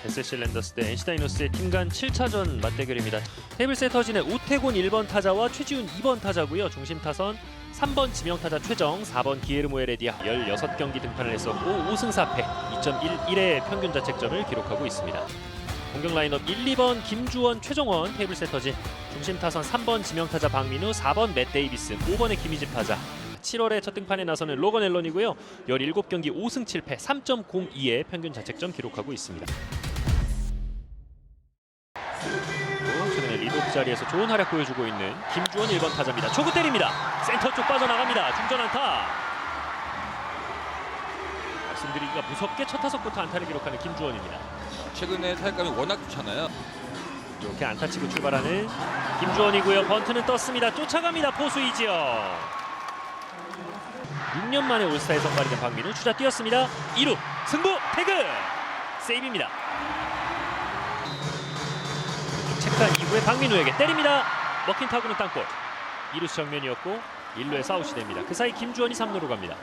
SC 랜더스 대 NC 다이노스의 팀간 7차전 맞대결입니다. 테이블 세터진의 우태곤 1번 타자와 최지훈 2번 타자고요. 중심 타선 3번 지명 타자 최정, 4번 기에르모 에레디아 16경기 등판을 했었고 5승 4패, 2.11의 평균 자책점을 기록하고 있습니다. 공격 라인업 1, 2번 김주원, 최정원 테이블 세터진, 중심 타선 3번 지명 타자 박민우, 4번 맷 데이비스, 5번의 김희집 타자. 7월에 첫 등판에 나서는 로건 앨런이고요. 17경기 5승 7패, 3.02의 평균 자책점 기록하고 있습니다. 자리에서 좋은 활약 보여주고 있는 김주원 1번 타자입니다. 초구 때립니다. 센터 쪽 빠져나갑니다. 중전 안타. 말씀드리기가 무섭게 첫 타석부터 안타를 기록하는 김주원입니다. 최근에 타격감이 워낙 좋잖아요. 이렇게 안타 치고 출발하는 김주원이고요. 번트는 떴습니다. 쫓아갑니다. 포수 이지영. 6년 만에 올스타에 선발이 된 박민우 주자 뛰었습니다. 2루 승부 태그 세이브입니다. 체크한 이후에 박민우에게 때립니다. 먹힌 타구는 땅볼. 2루수 정면이었고 1루에 사웃이 됩니다. 그 사이 김주원이 3루로 갑니다.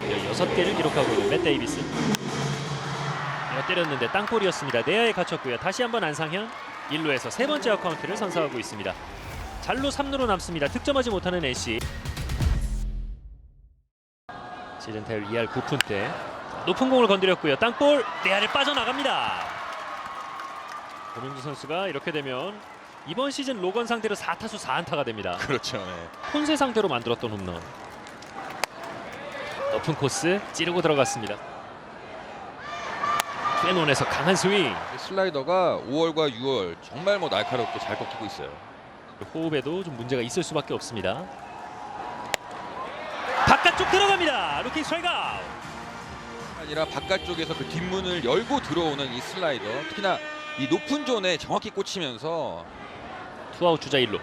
6개를 기록하고 있는 맷 데이비스. 이어 때렸는데 땅볼이었습니다. 내야에 갇혔고요. 다시 한번 안상현 1루에서 세 번째 어카운트를 선사하고 있습니다. 잘로 3루로 남습니다. 득점하지 못하는 NC. 시즌 타율 2할 9푼 때 높은 공을 건드렸고요. 땅볼 내야를 빠져나갑니다. 고명주 선수가 이렇게 되면 이번 시즌 로건 상대로 4타수 4안타가 됩니다. 그렇죠. 네. 폰세 상대로 만들었던 홈런. 높은 코스 찌르고 들어갔습니다. 투앤원에서 강한 스윙. 슬라이더가 5월과 6월 정말 뭐 날카롭게 잘 꺾이고 있어요. 호흡에도 좀 문제가 있을 수밖에 없습니다. 바깥쪽 들어갑니다. 루킹 스트라이크 아웃. 아니라 바깥쪽에서 그 뒷문을 열고 들어오는 이 슬라이더, 특히나 이 높은 존에 정확히 꽂히면서 투아웃 주자 1루.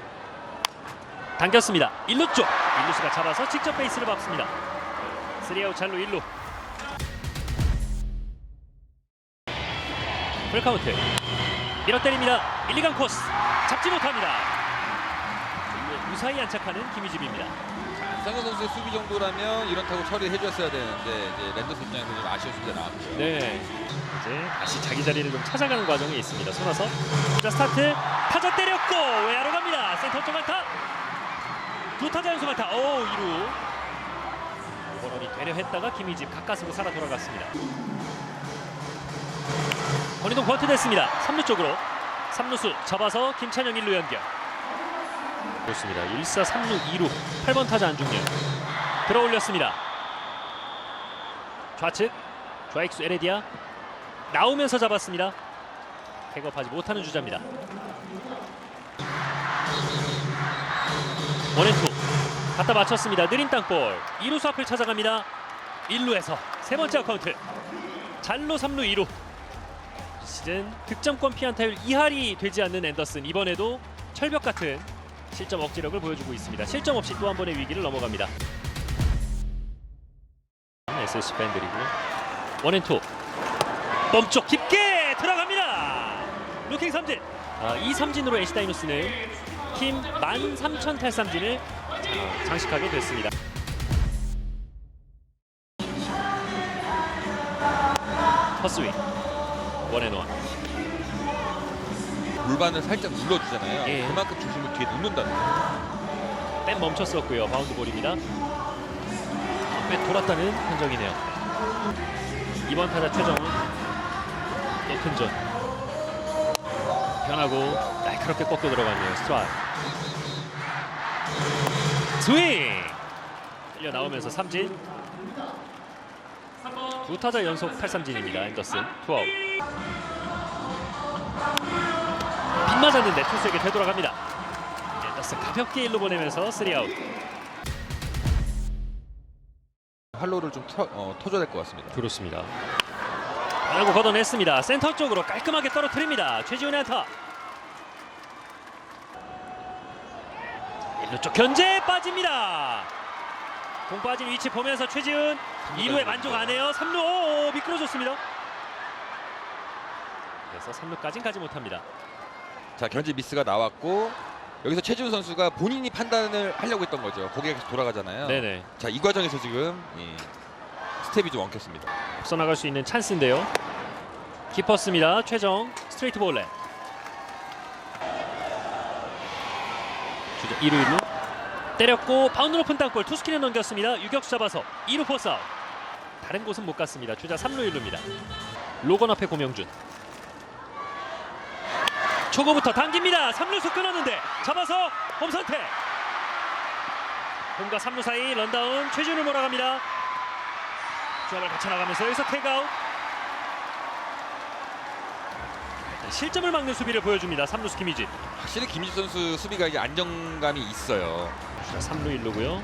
당겼습니다. 1루 쪽. 1루수가 잡아서 직접 베이스를 밟습니다. 3아웃 잘루 1루. 풀카운트. 밀어 때립니다. 1, 2간 코스. 잡지 못합니다. 무사히 안착하는 김희집입니다. 안상현 선수의 수비 정도라면 이런 타구 처리해줬어야 되는데 이제 랜더스 입장에서 좀 아쉬운 수비가 나왔죠. 네. 이제 다시 자기 자리를 좀 찾아가는 과정에 있습니다. 손아섭. 자 스타트. 타자 때렸고 외야로 갑니다. 센터 쪽 안타. 두 타자 연속 안타. 오 2루. 오버런이 되려 했다가 김희집 가까스로 살아 돌아갔습니다. 권희동 번트 됐습니다. 3루 쪽으로. 3루수 잡아서 김찬영 1루 연결. 좋습니다. 1사 3루 2루 8번 타자 안중열 들어올렸습니다. 좌측 좌익수 에레디아 나오면서 잡았습니다. 태업하지 못하는 주자입니다. 원앤투 갖다 맞췄습니다. 느린 땅볼 2루수 앞을 찾아갑니다. 1루에서 세 번째 어카운트 잘로 3루 2루 시즌 득점권 피안타율 2할이 되지 않는 앤더슨 이번에도 철벽 같은 실점 억지력을 보여주고 있습니다. 실점 없이 또 한 번의 위기를 넘어갑니다. SSC 팬들이고요. 원앤투 멈쪽 깊게 들어갑니다. 루킹 삼진. 아, 이 삼진으로 NC 다이노스는 팀 13,000 탈삼진을 자- 장식하게 됐습니다. 헛스윙 원앤원 골반을 살짝 눌러주잖아요. 예. 그만큼 중심을 뒤에 놓는다는 거예요. 뺀 멈췄었고요. 바운드 볼입니다. 꽤 돌았다는 판정이네요. 이번 타자 최정은 높은 전 변하고 날카롭게 꺾여 들어가네요. 스트라이크. 스윙! 끌려 나오면서 삼진. 두 타자 연속 탈삼진입니다. 앤더슨 투아웃. 빗 맞았는데 투수에게 되돌아갑니다. 앤더슨 가볍게 일로 보내면서 3아웃. 활로를 좀 터, 어, 터줘야 될 것 같습니다. 그렇습니다. 하고 걷어냈습니다. 센터 쪽으로 깔끔하게 떨어뜨립니다. 최지훈의 안타. 일루 쪽 견제 빠집니다. 공 빠진 위치 보면서 최지훈 2루에 만족 안 해요. 3루 오, 미끄러졌습니다. 그래서 3루까지는 가지 못합니다. 자 견제 미스가 나왔고 여기서 최지훈 선수가 본인이 판단을 하려고 했던 거죠. 고개가 계속 돌아가잖아요. 네네. 자 이 과정에서 지금 이 스텝이 좀 엉켰습니다. 앞서 나갈 수 있는 찬스인데요. 깊었습니다. 최정 스트레이트 볼넷. 주자 2루 1루 때렸고 바운드 높은 땅볼 투스킨에 넘겼습니다. 유격수 잡아서 2루 포스 아웃. 다른 곳은 못 갔습니다. 주자 3루 1루입니다. 로건 앞에 고명준. 초고부터 당깁니다. 3루수 끊었는데 잡아서 홈선택. 홈과 3루 사이 런다운 최준을 몰아갑니다. 조합을 거쳐나가면서 여기서 태그아웃. 일단 실점을 막는 수비를 보여줍니다. 3루수 김희진. 확실히 김지 선수 수비가 이게 안정감이 있어요. 자, 3루 1루고요.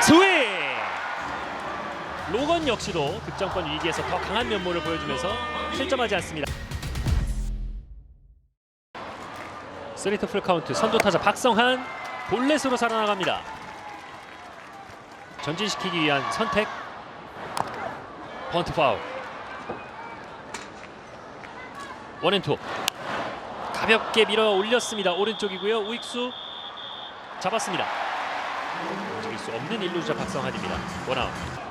스윙! 로건 역시도 득점권 위기에서 더 강한 면모를 보여주면서 실점하지 않습니다. 스리트 풀 카운트 선두 타자 박성한 볼넷으로 살아나갑니다. 전진시키기 위한 선택. 번트 파울. 원앤투. 가볍게 밀어 올렸습니다. 오른쪽이고요. 우익수 잡았습니다. 움직일 수 없는 1루자 박성환입니다. 원아웃.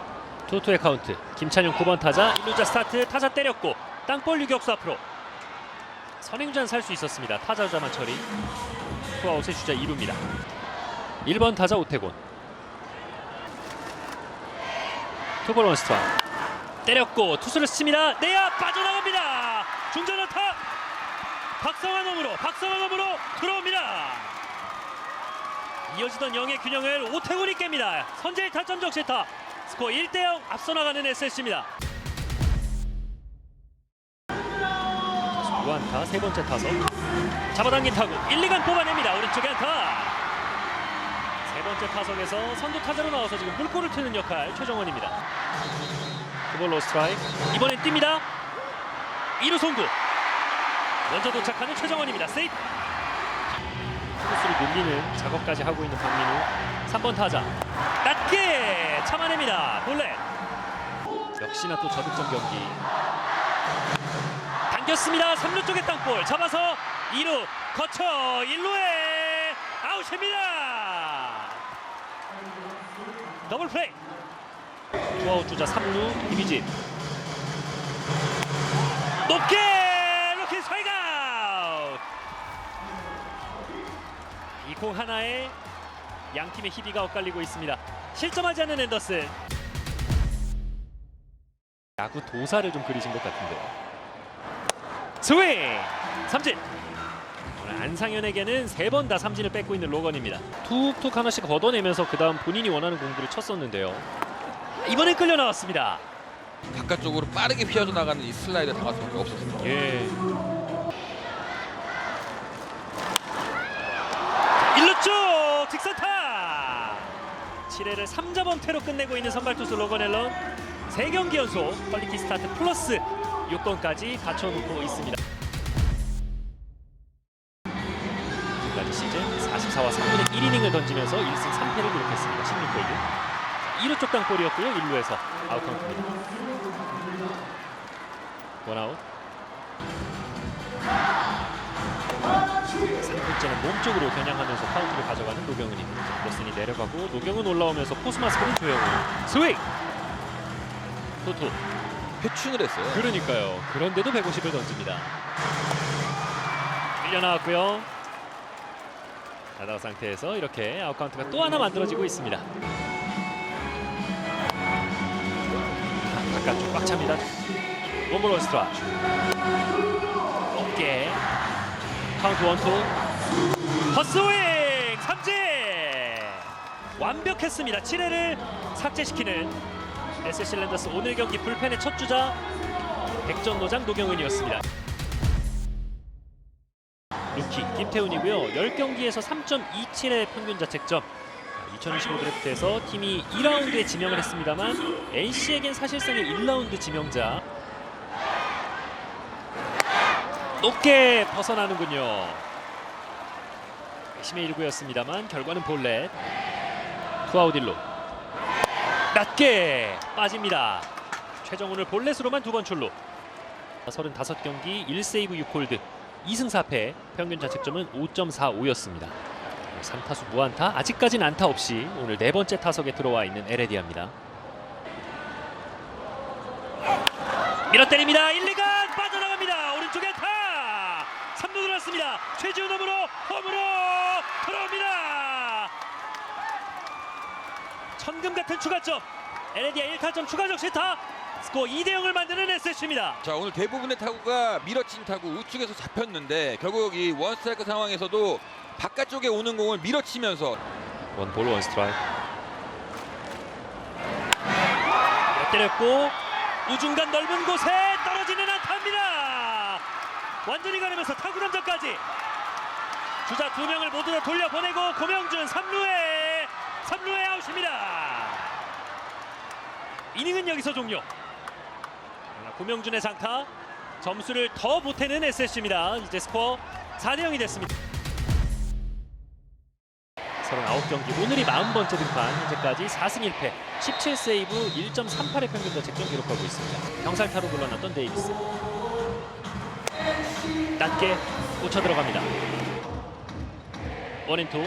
투투의 카운트. 김찬용 9번 타자 1루자 스타트. 타자 때렸고 땅볼 유격수 앞으로. 선행전 살 수 있었습니다. 타자 주자만 처리. 투아웃의 주자 2루입니다. 1번 타자 오태곤. 투볼 원스트라. 때렸고 투수를 스칩니다. 내야 빠져나갑니다. 중전 안타. 박성환 홈으로 박성환 홈으로 들어옵니다. 이어지던 영의 균형을 오태곤이 깹니다. 선제 타점 적시타 스코어 1대0 앞서 나가는 SS입니다. 무안타 세 번째 타석 잡아당긴 타구 1, 2간 뽑아냅니다. 오른쪽에 안타 세 번째 타석에서 선두 타자로 나와서 지금 물꼬를 트는 역할 최정원입니다. 그볼로 스트라이크 이번엔 뜁니다. 2루 송구 먼저 도착하는 최정원입니다. 세이프. 투수를 늘리는 작업까지 하고 있는 박민우. 3번 타자. 낮게 참아냅니다. 볼넷. 역시나 또 저득점 경기. 당겼습니다. 3루 쪽의 땅볼 잡아서 2루 거쳐 1루에 아웃입니다. 더블 플레이. 투아웃 주자 3루 김희진. 높게 로켓 스트라이크 아웃 이공 하나에 양 팀의 희비가 엇갈리고 있습니다 실점하지 않는 앤더슨. 야구 도사를 좀 그리신 것 같은데요. 스윙! 삼진! 오늘 안상현에게는 세 번 다 삼진을 뺏고 있는 로건입니다. 툭툭 하나씩 걷어내면서 그 다음 본인이 원하는 공들을 쳤었는데요. 이번엔 끌려 나왔습니다. 바깥쪽으로 빠르게 피어져 나가는 이 슬라이더 당할 수밖에 없었습니다. 예. 1루 쪽 직선타. 7회를 3자 범퇴로 끝내고 있는 선발 투수 로건 앨런 3경기 연속 퀄리티 스타트 플러스 요건까지 갖춰놓고 있습니다. 지금까지 시즌 44와 3분의 1이닝을 던지면서 1승 3패를 기록했습니다. 16골드. 2루 쪽 땅볼이었고요. 1루에서 아웃 카운트입니다. 원아웃. 3분째는 몸쪽으로 겨냥하면서 카운트를 가져가는 노경은입니다. 로슨이 내려가고 노경은 올라오면서 포스 마스크는 조영우. 스윙! 토토. 회춘을 했어요. 그러니까요. 그런데도 150을 던집니다. 밀려 나왔고요. 나다 상태에서 이렇게 아웃 카운트가 또 하나 만들어지고 있습니다. 바깥쪽 꽉 찹니다. 원볼 원스트라. 높게 카운트 원투. 헛스윙 삼진 완벽했습니다. 7회를 삭제시키는 SC 랜더스 오늘 경기 불펜의 첫 주자 백전노장 노경은이었습니다. 루키 김태훈이고요. 10경기에서 3.27의 평균 자책점. 2025 드래프트에서 팀이 2라운드에 지명을 했습니다만 NC에겐 사실상의 1라운드 지명자. 높게 벗어나는군요. 심의 1구였습니다만 결과는 볼넷. 1루. 낮게 빠집니다. 최정훈을 볼넷으로만 두 번 출루. 35경기 1세이브 6홀드 2승 4패 평균 자책점은 5.45였습니다. 3타수 무안타 아직까지는 안타 없이 오늘 네 번째 타석에 들어와 있는 에레디아입니다. 밀어 때립니다. 1, 2간 빠져나갑니다. 오른쪽에 안타. 3루 들어왔습니다. 최지훈 홈으로 홈으로 들어옵니다. 천금 같은 추가점. 에레디아 1타점 추가적 시타. 스코어 2대 0을 만드는 SS입니다. 자 오늘 대부분의 타구가 밀어친 타구 우측에서 잡혔는데 결국 이 원스트라이크 상황에서도 바깥쪽에 오는 공을 밀어치면서 원볼 원스트라이크. 때렸고 우중간 넓은 곳에 떨어지는 안타입니다. 완전히 가리면서 타구 남자까지 주자 두 명을 모두 다 돌려보내고 고명준 3루에 3루에 아웃입니다. 이닝은 여기서 종료. 고명준의 장타 점수를 더 보태는 SS입니다. 이제 스코어 4대 0이 됐습니다. 39경기 오늘이 40번째 등판 현재까지 4승 1패 17세이브 1.38의 평균 자책점 기록하고 있습니다 병살타로 물러났던 데이비스 낮게 꽂혀 들어갑니다 원앤투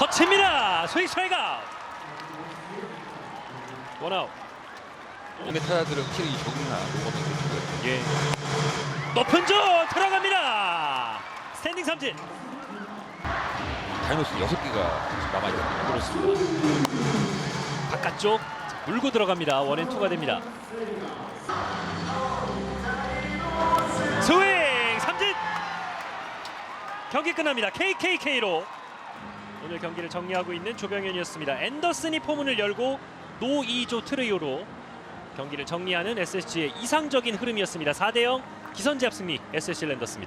허치입니다 스윙 스트라이크 아웃 원아웃 공의 타자들은 확실히 적응하 없는. 예. 높은 줄 들어갑니다 스탠딩 삼진 다이노스 6개가 남아있습니다. 그렇습니다. 바깥쪽 물고 들어갑니다. 원앤투가 됩니다. 스윙 삼진 경기 끝납니다. KKK로 오늘 경기를 정리하고 있는 조병현이었습니다. 앤더슨이 포문을 열고 노이조 트레이오로 경기를 정리하는 SSG의 이상적인 흐름이었습니다. 4대0 기선제압 승리 SSG 랜더스입니다.